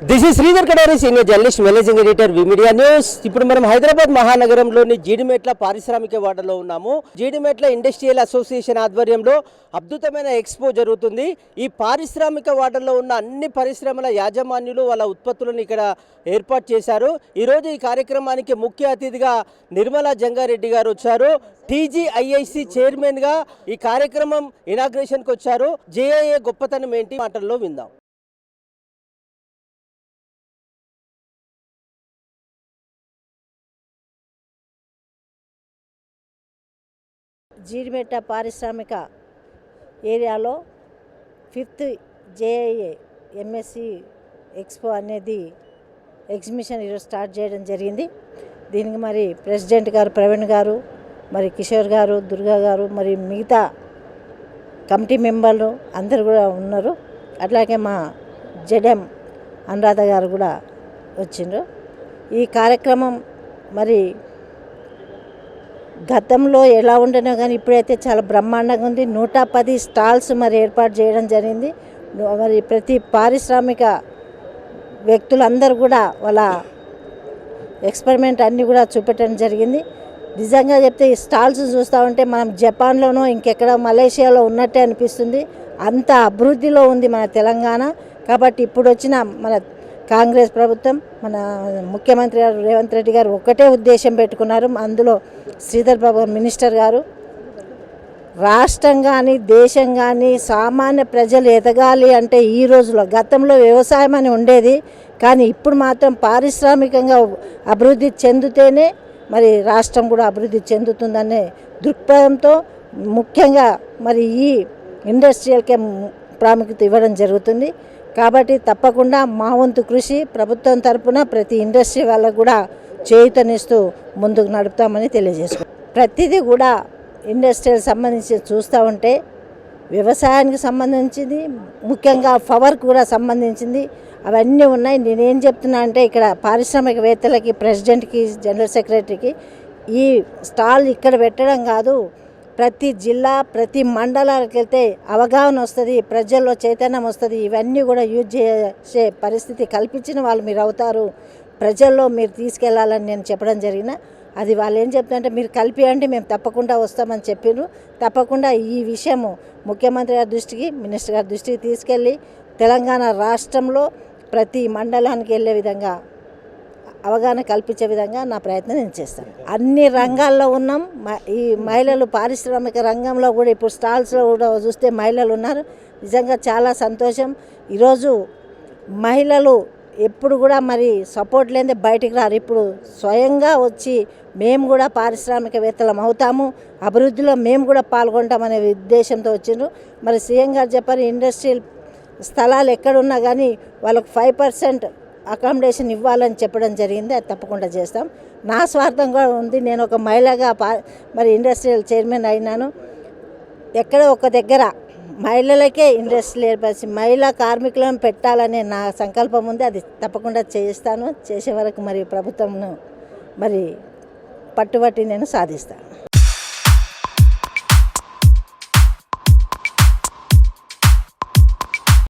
This is Sridhar Kadari senior journalist managing editor V media news ఇప్పుడు మనం హైదరాబాద్ మహానగరంలోని జీడిమెట్ల పారిశ్రామిక వాడలో ఉన్నాము. జీడిమెట్ల ఇండస్ట్రియల్ అసోసియేషన్ ఆధ్వర్యంలో అద్భుతమైన ఎక్స్పో జరుగుతుంది. ఈ పారిశ్రామిక వాడలో ఉన్న అన్ని పరిశ్రమల యాజమాన్యులు వాళ్ళ ఉత్పత్తులను ఇక్కడ ఏర్పాటు చేశారు. ఈరోజు ఈ కార్యక్రమానికి ముఖ్య అతిథిగా నిర్మలా జంగారెడ్డి గారు వచ్చారు. టీజీఐఐసి చైర్మన్గా ఈ కార్యక్రమం ఇనాగ్రేషన్కి వచ్చారు. జేఐఏ గొప్పతనం ఏంటి మాటల్లో విందాం. జీడిమెట్ట పారిశ్రామిక ఏరియాలో ఫిఫ్త్ జేఐఏ ఎంఎస్సి ఎక్స్పో అనేది ఎగ్జిబిషన్ ఈరోజు స్టార్ట్ చేయడం జరిగింది. దీనికి మరి ప్రెసిడెంట్ గారు ప్రవీణ్ గారు మరి కిషోర్ గారు దుర్గా గారు మరి మిగతా కమిటీ మెంబర్లు అందరు కూడా ఉన్నారు. అట్లాగే మా జడెం అనురాధ గారు కూడా వచ్చిండ్రు. ఈ కార్యక్రమం మరి గతంలో ఎలా ఉండనో కానీ ఇప్పుడైతే చాలా బ్రహ్మాండంగా ఉంది. నూట పది స్టాల్స్ మరి ఏర్పాటు చేయడం జరిగింది. మరి ప్రతి పారిశ్రామిక వ్యక్తులందరూ కూడా వాళ్ళ ఎక్స్పెరిమెంట్ అన్నీ కూడా చూపెట్టడం జరిగింది. నిజంగా చెప్తే ఈ స్టాల్స్ చూస్తూ ఉంటే మనం జపాన్లోనో ఇంకెక్కడ మలేషియాలో ఉన్నట్టే అనిపిస్తుంది. అంత అభివృద్ధిలో ఉంది మన తెలంగాణ. కాబట్టి ఇప్పుడు వచ్చిన మన కాంగ్రెస్ ప్రభుత్వం మన ముఖ్యమంత్రి గారు రేవంత్ రెడ్డి గారు ఒకటే ఉద్దేశం పెట్టుకున్నారు. అందులో శ్రీధర్ బాబు మినిస్టర్ గారు. రాష్ట్రం కానీ దేశం కానీ సామాన్య ప్రజలు ఎదగాలి అంటే ఈ రోజులో గతంలో వ్యవసాయం అని ఉండేది. కానీ ఇప్పుడు మాత్రం పారిశ్రామికంగా అభివృద్ధి చెందితేనే మరి రాష్ట్రం కూడా అభివృద్ధి చెందుతుందనే దృక్పథంతో ముఖ్యంగా మరి ఈ ఇండస్ట్రియల్కే ప్రాముఖ్యత ఇవ్వడం జరుగుతుంది. కాబట్టి తప్పకుండా మా వంతు కృషి ప్రభుత్వం తరపున ప్రతి ఇండస్ట్రీ వాళ్ళకు కూడా చేయుతనిస్తూ ముందుకు నడుపుతామని తెలియజేసుకుంటాం ప్రతిదీ కూడా ఇండస్ట్రియల్ సంబంధించి చూస్తూ ఉంటే వ్యవసాయానికి సంబంధించింది ముఖ్యంగా పవర్కి కూడా సంబంధించింది. అవన్నీ ఉన్నాయి. నేనేం చెప్తున్నా అంటే ఇక్కడ పారిశ్రామికవేత్తలకి ప్రెసిడెంట్కి జనరల్ సెక్రటరీకి ఈ స్టాల్ ఇక్కడ పెట్టడం కాదు. ప్రతి జిల్లా ప్రతి మండలాలకు వెళ్తే అవగాహన వస్తుంది ప్రజల్లో చైతన్యం వస్తుంది. ఇవన్నీ కూడా యూజ్ చేసే పరిస్థితి కల్పించిన వాళ్ళు మీరు అవుతారు. ప్రజల్లో మీరు తీసుకెళ్ళాలని నేను చెప్పడం జరిగిన. అది వాళ్ళు ఏం చెప్తారంటే మీరు కలిపియండి మేము తప్పకుండా వస్తామని చెప్పారు తప్పకుండా ఈ విషయము ముఖ్యమంత్రి గారి దృష్టికి మినిస్టర్ గారి దృష్టికి తీసుకెళ్ళి తెలంగాణ రాష్ట్రంలో ప్రతి మండలానికి వెళ్ళే విధంగా అవగాహన కల్పించే విధంగా నా ప్రయత్నం నేను చేస్తాను. అన్ని రంగాల్లో ఉన్నాం. మ- ఈ మహిళలు పారిశ్రామిక రంగంలో కూడా ఇప్పుడు స్టాల్స్లో కూడా చూస్తే మహిళలు ఉన్నారు. నిజంగా చాలా సంతోషం. ఈరోజు మహిళలు ఎప్పుడు కూడా మరి సపోర్ట్ లేదే బయటికి రారు. ఇప్పుడు స్వయంగా వచ్చి మేము కూడా పారిశ్రామికవేత్తలం అవుతాము. అభివృద్ధిలో మేము కూడా పాల్గొంటామనే ఉద్దేశంతో వచ్చిండ్రు. మరి సీఎం గారు చెప్పారు ఇండస్ట్రియల్ స్థలాలు ఎక్కడున్నా కానీ వాళ్ళకు ఫైవ్ పర్సెంట్ అకామిడేషన్ ఇవ్వాలని చెప్పడం జరిగింది అది తప్పకుండా చేస్తాం. నా స్వార్థం కూడా ఉంది నేను ఒక మహిళగా పా మరి ఇండస్ట్రియల్ చైర్మన్ అయినాను. ఎక్కడ ఒక దగ్గర మహిళలకే ఇండస్ట్రీలు ఏర్పరిచి మహిళా కార్మికులను పెట్టాలనే నా సంకల్పం ఉంది అది తప్పకుండా చేస్తాను. చేసే వరకు మరి ప్రభుత్వంను మరి పట్టుబట్టి నేను సాధిస్తాను.